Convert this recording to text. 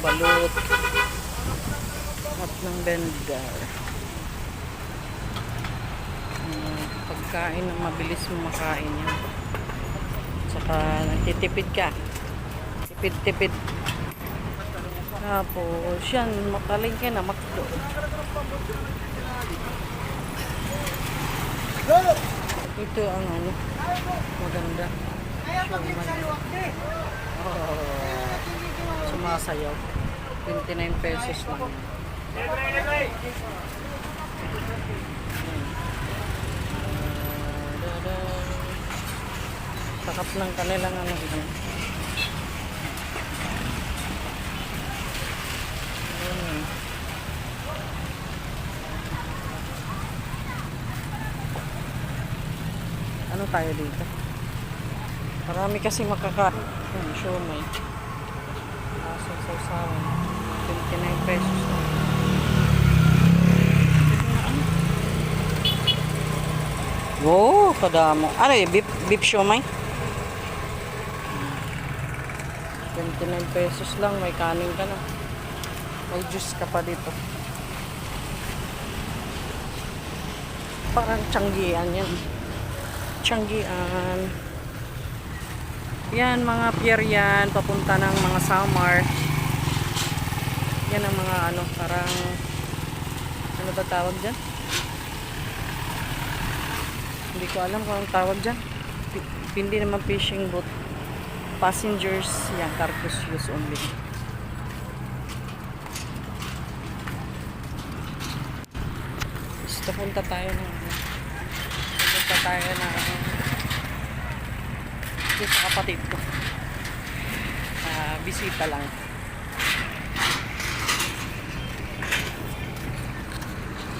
balut. At ng vendor. Mm, pagkain na mabilis mo makain yan. Tsaka nagtitipid ka. Tipid-tipid. Tapos yan, makalingke na makdo. Ito ang ano, maganda. Siomay. Oh, sumasayaw. 29 pesos lang. Sakap ng kanilang ano. ano. Ayun. Ano tayo dito? Marami kasi makaka... Yan, siomay. Aso sa usawan. 29 pesos lang. Wow, kadamo. Ano eh, beef, beef siomay? 29 pesos lang, may kanin ka na. May juice ka pa dito. Parang tiyanggian yan. Tiyanggian. Yan, mga pier yan, papunta ng mga Samar. Yan ang mga ano, parang, ano ba tawag dyan? Hindi ko alam kung anong tawag dyan. Hindi naman fishing boat. Passengers, yan, cargoes use only. Gusto punta tayo ng ano, punta tayo na dito sa kapatid ko. Ah, bisita lang.